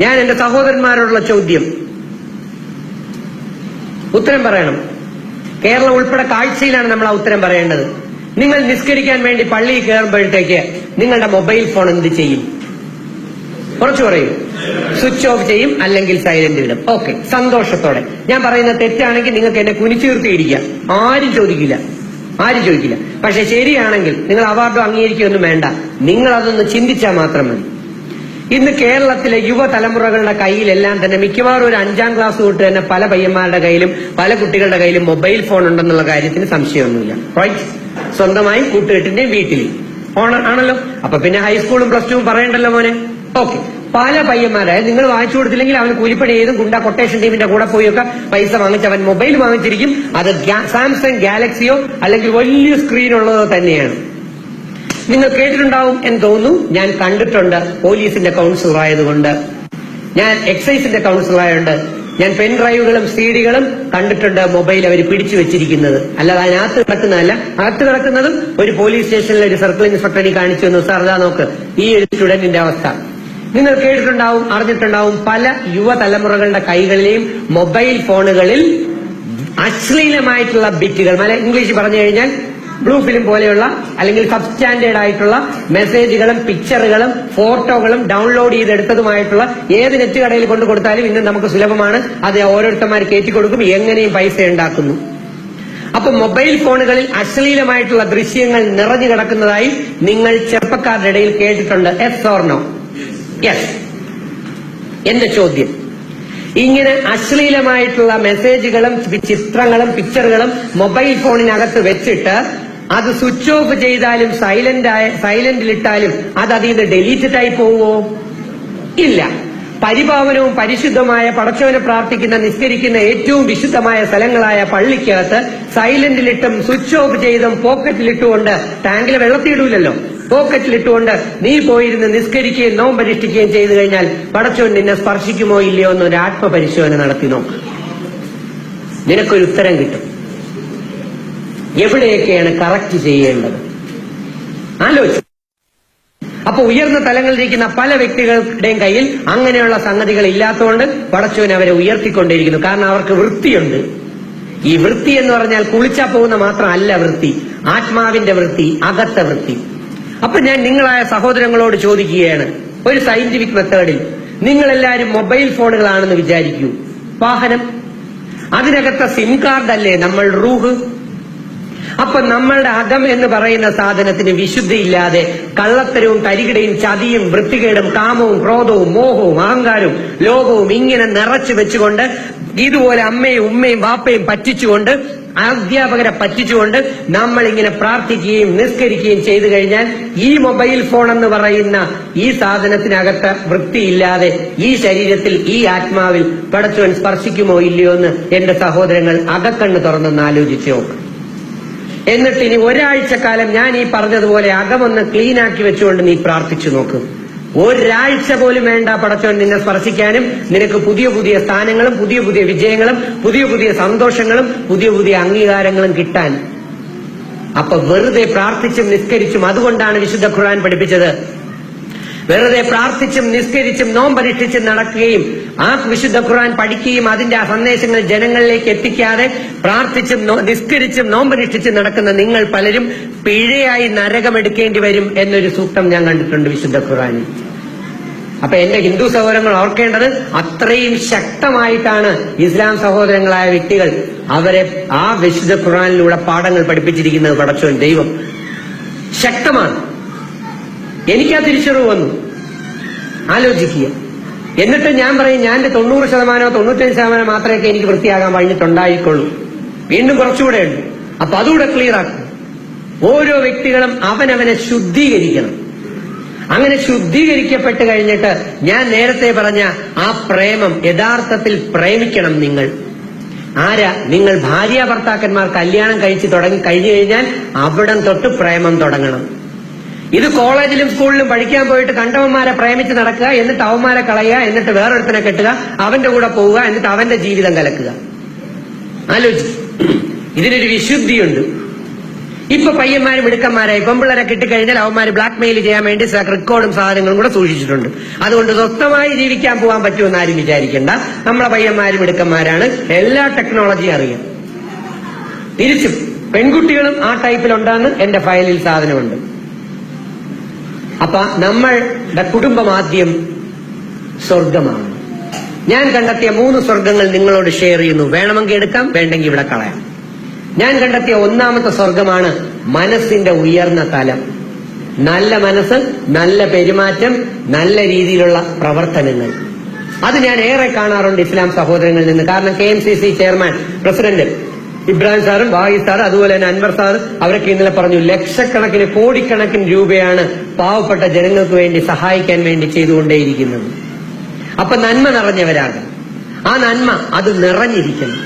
ഞാൻ എന്റെ സഹോദരന്മാരോടുള്ള ചോദ്യം. ഉത്തരം പറയണം. കേരളം ഉൾപ്പെടെ കാഴ്ചയിലാണ് നമ്മൾ ആ ഉത്തരം പറയേണ്ടത്. നിങ്ങൾ നിസ്കരിക്കാൻ വേണ്ടി പള്ളിയിൽ കയറുമ്പോഴത്തേക്ക് നിങ്ങളുടെ മൊബൈൽ ഫോൺ എന്ത് ചെയ്യും? കുറച്ചു പറയും. സ്വിച്ച് ഓഫ് ചെയ്യും അല്ലെങ്കിൽ സൈലന്റ് ഇടും ഓക്കെ സന്തോഷത്തോടെ. ഞാൻ പറയുന്ന തെറ്റാണെങ്കിൽ നിങ്ങൾക്ക് എന്നെ കുനിച്ചീർത്തിയിരിക്കാം ആരും ചോദിക്കില്ല. ആരും ചോദിക്കില്ല. പക്ഷെ ശരിയാണെങ്കിൽ നിങ്ങൾ അവാർഡോ അംഗീകരിക്കുകയൊന്നും വേണ്ട. നിങ്ങൾ അതൊന്ന് ചിന്തിച്ചാൽ മാത്രം മതി. ഇന്ന് കേരളത്തിലെ യുവതലമുറകളുടെ കയ്യിലെല്ലാം തന്നെ മിക്കവാറും ഒരു അഞ്ചാം ക്ലാസ് തൊട്ട് തന്നെ പല പയ്യന്മാരുടെ കയ്യിലും പല കുട്ടികളുടെ കയ്യിലും മൊബൈൽ ഫോൺ ഉണ്ടെന്നുള്ള കാര്യത്തിന് സംശയമൊന്നുമില്ല. റൈറ്റ് സ്വന്തമായി കൂട്ടുകെട്ടിന്റെയും വീട്ടിൽ. ആണല്ലോ. അപ്പൊ പിന്നെ ഹൈസ്കൂളും പ്ലസ് ടുവും പറയണ്ടല്ലോ മോനെ. ഓക്കെ പല പയ്യന്മാരെ നിങ്ങൾ വാങ്ങിച്ചു കൊടുത്തില്ലെങ്കിൽ അവന് കൂലിപ്പണി ചെയ്തും ഗുണ്ട കൊട്ടേഷൻ ടീമിന്റെ കൂടെ പോയൊക്കെ പൈസ വാങ്ങിച്ച് അവൻ മൊബൈൽ വാങ്ങിച്ചിരിക്കും. അത് സാംസങ് ഗാലക്സിയോ അല്ലെങ്കിൽ വലിയ സ്ക്രീൻ ഉള്ളതോ തന്നെയാണ്. നിങ്ങൾ കേട്ടിട്ടുണ്ടാവും എന്ന് തോന്നുന്നു ഞാൻ കണ്ടിട്ടുണ്ട് പോലീസിന്റെ കൗൺസിലർ ആയതുകൊണ്ട്. ഞാൻ എക്സൈസിന്റെ കൗൺസിലർ ആയതുകൊണ്ട്. ഞാൻ പെൻ ഡ്രൈവുകളും സീഡികളും കണ്ടിട്ടുണ്ട് മൊബൈൽ അവർ പിടിച്ചു വെച്ചിരിക്കുന്നത്. അല്ലാതെ അതിനകത്ത് കിടക്കുന്നതല്ല. അകത്ത് കിടക്കുന്നതും ഒരു പോലീസ് സ്റ്റേഷനിലെ ഒരു സർക്കിൾ ഇൻസ്പെക്ടറിനെ കാണിച്ചു തന്നു. സാർ അതാ നോക്ക്. ഈ ഒരു സ്റ്റുഡന്റിന്റെ അവസ്ഥ. നിങ്ങൾ കേട്ടിട്ടുണ്ടാവും അറിഞ്ഞിട്ടുണ്ടാവും പല യുവതലമുറകളുടെ കൈകളിലെയും മൊബൈൽ ഫോണുകളിൽ അശ്ലീലമായിട്ടുള്ള ബിറ്റുകൾ മല ഇംഗ്ലീഷ് പറഞ്ഞു കഴിഞ്ഞാൽ ബ്ലൂ ഫിലിം പോലെയുള്ള അല്ലെങ്കിൽ സബ് സ്റ്റാൻഡേർഡ് ആയിട്ടുള്ള മെസ്സേജുകളും പിക്ചറുകളും ഫോട്ടോകളും ഡൗൺലോഡ് ചെയ്തെടുത്തതുമായിട്ടുള്ള ഏത് നെറ്റ് കടയിൽ കൊണ്ട് കൊടുത്താലും ഇന്ന് നമുക്ക് സുലഭമാണ്. അത് ഓരോരുത്തന്മാർ കയറ്റി കൊടുക്കും എങ്ങനെയും പൈസ ഉണ്ടാക്കുന്നു. അപ്പൊ മൊബൈൽ ഫോണുകളിൽ അശ്ലീലമായിട്ടുള്ള ദൃശ്യങ്ങൾ നിറഞ്ഞു കിടക്കുന്നതായി നിങ്ങൾ ചെറുപ്പക്കാരുടെ ഇടയിൽ കേട്ടിട്ടുണ്ട്. എസ് ഓർണോ യെസ് എന്റെ ചോദ്യം. ഇങ്ങനെ അശ്ലീലമായിട്ടുള്ള മെസ്സേജുകളും ചിത്രങ്ങളും പിക്ചറുകളും മൊബൈൽ ഫോണിനകത്ത് വെച്ചിട്ട് അത് സ്വിച്ച് ഓഫ് ചെയ്താലും സൈലന്റ് ആയ സൈലന്റിലിട്ടാലും അത് അതിൽ നിന്ന് ഡെലീറ്റഡ് ആയി പോവോ? ഇല്ല. പരിപാവനവും പരിശുദ്ധമായ പടച്ചവനെ പ്രാർത്ഥിക്കുന്ന നിസ്കരിക്കുന്ന ഏറ്റവും വിശുദ്ധമായ സ്ഥലങ്ങളായ പള്ളിക്കകത്ത് സൈലന്റിലിട്ടും സ്വിച്ച് ഓഫ് ചെയ്തും പോക്കറ്റിലിട്ടുകൊണ്ട് ടാങ്കിൽ വെള്ളത്തിയിടൂലല്ലോ പോക്കറ്റിലിട്ടുകൊണ്ട് നീ പോയിരുന്ന് നിസ്കരിക്കുകയും നോമ്പരിഷ്ഠിക്കുകയും ചെയ്തു കഴിഞ്ഞാൽ പടച്ചവൻ നിന്നെ സ്പർശിക്കുമോ ഇല്ലയോ എന്നൊരു ആത്മപരിശോധന നടത്തി നോക്ക്. നിനക്കൊരു ഉത്തരം കിട്ടും. എവിടെയൊക്കെയാണ് കറക്റ്റ് ചെയ്യേണ്ടത്? ആലോചിച്ചു. അപ്പൊ ഉയർന്ന തലങ്ങളിലിരിക്കുന്ന പല വ്യക്തികളുടെയും കയ്യിൽ അങ്ങനെയുള്ള സംഗതികൾ ഇല്ലാത്തതുകൊണ്ട് പടച്ചവൻ അവരെ ഉയർത്തിക്കൊണ്ടിരിക്കുന്നു. കാരണം അവർക്ക് വൃത്തിയുണ്ട്. ഈ വൃത്തി എന്ന് പറഞ്ഞാൽ കുളിച്ചാ പോകുന്ന മാത്രമല്ല വൃത്തി. ആത്മാവിന്റെ വൃത്തി അകത്ത വൃത്തി. അപ്പൊ ഞാൻ നിങ്ങളായ സഹോദരങ്ങളോട് ചോദിക്കുകയാണ്. ഒരു സയന്റിഫിക് മെത്തേഡിൽ നിങ്ങളെല്ലാരും മൊബൈൽ ഫോണുകളാണെന്ന് വിചാരിക്കൂ. വാഹനം. അതിനകത്തെ സിം കാർഡ് അല്ലേ നമ്മൾ റൂഹ്? അപ്പൊ നമ്മളുടെ അകം എന്ന് പറയുന്ന സാധനത്തിന് വിശുദ്ധിയില്ലാതെ കള്ളത്തരവും കരികിടയും ചതിയും വൃത്തികേടും കാമവും ക്രോധവും മോഹവും അഹങ്കാരവും ലോകവും ഇങ്ങനെ നിറച്ചു വെച്ചുകൊണ്ട് ഇതുപോലെ അമ്മയും ഉമ്മയും വാപ്പയും പറ്റിച്ചുകൊണ്ട് അധ്യാപകരെ പറ്റിച്ചുകൊണ്ട് നമ്മൾ ഇങ്ങനെ പ്രാർത്ഥിക്കുകയും നിസ്കരിക്കുകയും ചെയ്തു കഴിഞ്ഞാൽ ഈ മൊബൈൽ ഫോൺ എന്ന് പറയുന്ന ഈ സാധനത്തിനകത്ത് വൃത്തിയില്ലാതെ ഈ ശരീരത്തിൽ ഈ ആത്മാവിൽ പടച്ചവൻ സ്പർശിക്കുമോ ഇല്ലയോ എന്ന് എന്റെ സഹോദരങ്ങൾ അകക്കണ്ണ് തുറന്നൊന്ന് ആലോചിച്ചു നോക്ക്. എന്നിട്ട് ഇനി ഒരാഴ്ച കാലം ഞാൻ ഈ പറഞ്ഞതുപോലെ അകമൊന്ന് ക്ലീൻ ആക്കി വെച്ചുകൊണ്ട് നീ പ്രാർത്ഥിച്ചു നോക്ക്. ഒരാഴ്ച പോലും വേണ്ട പടച്ചോൻ നിന്നെ സ്പർശിക്കാനും നിനക്ക് പുതിയ പുതിയ സ്ഥാനങ്ങളും പുതിയ പുതിയ വിജയങ്ങളും പുതിയ പുതിയ സന്തോഷങ്ങളും പുതിയ പുതിയ അംഗീകാരങ്ങളും കിട്ടാൻ. അപ്പൊ വെറുതെ പ്രാർത്ഥിച്ചും നിസ്കരിച്ചും അതുകൊണ്ടാണ് വിശുദ്ധ ഖുർആൻ പഠിപ്പിച്ചത്. വെറുതെ പ്രാർത്ഥിച്ചും നിസ്കരിച്ചും നോമ്പരിഷ്ഠിച്ചും നടക്കുകയും ആ വിശുദ്ധ ഖുർആൻ പഠിക്കുകയും അതിന്റെ ആ സന്ദേശങ്ങൾ ജനങ്ങളിലേക്ക് എത്തിക്കാതെ പ്രാർത്ഥിച്ചും നിസ്കരിച്ചും നോമ്പനിഷ്ഠിച്ചും നടക്കുന്ന നിങ്ങൾ പലരും പിഴയായി നരകമെടുക്കേണ്ടി വരും എന്നൊരു സൂക്തം ഞാൻ കണ്ടിട്ടുണ്ട് വിശുദ്ധ ഖുർആനിൽ. അപ്പൊ എന്റെ ഹിന്ദു സഹോദരങ്ങൾ ഓർക്കേണ്ടത് അത്രയും ശക്തമായിട്ടാണ് ഇസ്ലാം സഹോദരങ്ങളായ വ്യക്തികൾ അവരെ ആ വിശുദ്ധ ഖുർആനിലൂടെ പാഠങ്ങൾ പഠിപ്പിച്ചിരിക്കുന്നത് പടച്ചോൻ ദൈവം. ശക്തമാണ്. എനിക്കാ തിരിച്ചറിവ് വന്നു. ആലോചിക്കുക. എന്നിട്ട് ഞാൻ പറയും ഞാൻ തൊണ്ണൂറ് ശതമാനമോ തൊണ്ണൂറ്റഞ്ച് ശതമാനം മാത്രമേ എനിക്ക് വൃത്തിയാകാൻ കഴിഞ്ഞിട്ടുണ്ടായിക്കൊള്ളൂ വീണ്ടും കുറച്ചുകൂടെ ഉണ്ട്. അപ്പൊ അതുകൂടെ ക്ലിയർ ആക്കും. ഓരോ വ്യക്തികളും അവനവനെ ശുദ്ധീകരിക്കണം. അങ്ങനെ ശുദ്ധീകരിക്കപ്പെട്ട് കഴിഞ്ഞിട്ട് ഞാൻ നേരത്തെ പറഞ്ഞ ആ പ്രേമം യഥാർത്ഥത്തിൽ പ്രേമിക്കണം നിങ്ങൾ. ആരാ? നിങ്ങൾ ഭാര്യ ഭർത്താക്കന്മാർ കല്യാണം കഴിച്ച് തുടങ്ങി കഴിഞ്ഞു കഴിഞ്ഞാൽ അവിടം തൊട്ട് പ്രേമം തുടങ്ങണം. ഇത് കോളേജിലും സ്കൂളിലും പഠിക്കാൻ പോയിട്ട് കണ്ടവന്മാരെ പ്രേമിച്ച് നടക്കുക എന്നിട്ട് അവന്മാരെ കളയുക എന്നിട്ട് വേറൊരുത്തനെ കെട്ടുക അവന്റെ കൂടെ പോവുക എന്നിട്ട് അവന്റെ ജീവിതം കലക്കുക. ആലോചിച്ചു. ഇതിനൊരു വിശുദ്ധിയുണ്ട്. ഇപ്പൊ പയ്യന്മാരും മിടുക്കന്മാരായി. പെമ്പിള്ളരെ കിട്ടിക്കഴിഞ്ഞാൽ അവന്മാർ ബ്ലാക്ക് മെയിൽ ചെയ്യാൻ വേണ്ടി റെക്കോർഡും സാധനങ്ങളും കൂടെ സൂക്ഷിച്ചിട്ടുണ്ട്. അതുകൊണ്ട് സ്വസ്ഥമായി ജീവിക്കാൻ പോകാൻ പറ്റുമെന്ന് ആരും വിചാരിക്കണ്ട. നമ്മളെ പയ്യന്മാരും മിടുക്കന്മാരാണ്. എല്ലാ ടെക്നോളജിയും അറിയാം. തിരിച്ചും. പെൺകുട്ടികളും ആ ടൈപ്പിലുണ്ടെന്ന് എന്റെ ഫയലിൽ സാധനമുണ്ട്. അപ്പൊ നമ്മളുടെ കുടുംബം ആദ്യം സ്വർഗമാണ്. ഞാൻ കണ്ടെത്തിയ മൂന്ന് സ്വർഗങ്ങൾ നിങ്ങളോട് ഷെയർ ചെയ്യുന്നു. വേണമെങ്കിൽ എടുക്കാം വേണ്ടെങ്കിൽ ഇവിടെ കളയാം. ഞാൻ കണ്ടെത്തിയ ഒന്നാമത്തെ സ്വർഗമാണ് മനസ്സിന്റെ ഉയർന്ന തലം. നല്ല മനസ്സ് നല്ല പെരുമാറ്റം നല്ല രീതിയിലുള്ള പ്രവർത്തനങ്ങൾ. അത് ഞാൻ ഏറെ കാണാറുണ്ട് ഇസ്ലാം സഹോദരങ്ങളിൽ നിന്ന്. കാരണം K M C C chairman president Ibrahim സാറും വാഹി സാർ അതുപോലെ തന്നെ അൻവർ സാർ അവരൊക്കെ ഇന്നലെ പറഞ്ഞു ലക്ഷക്കണക്കിന് കോടിക്കണക്കിന് രൂപയാണ് പാവപ്പെട്ട ജനങ്ങൾക്ക് വേണ്ടി സഹായിക്കാൻ വേണ്ടി ചെയ്തുകൊണ്ടേയിരിക്കുന്നത്. അപ്പൊ നന്മ നിറഞ്ഞവരാണ് ആ നന്മ അത് നിറഞ്ഞിരിക്കണം.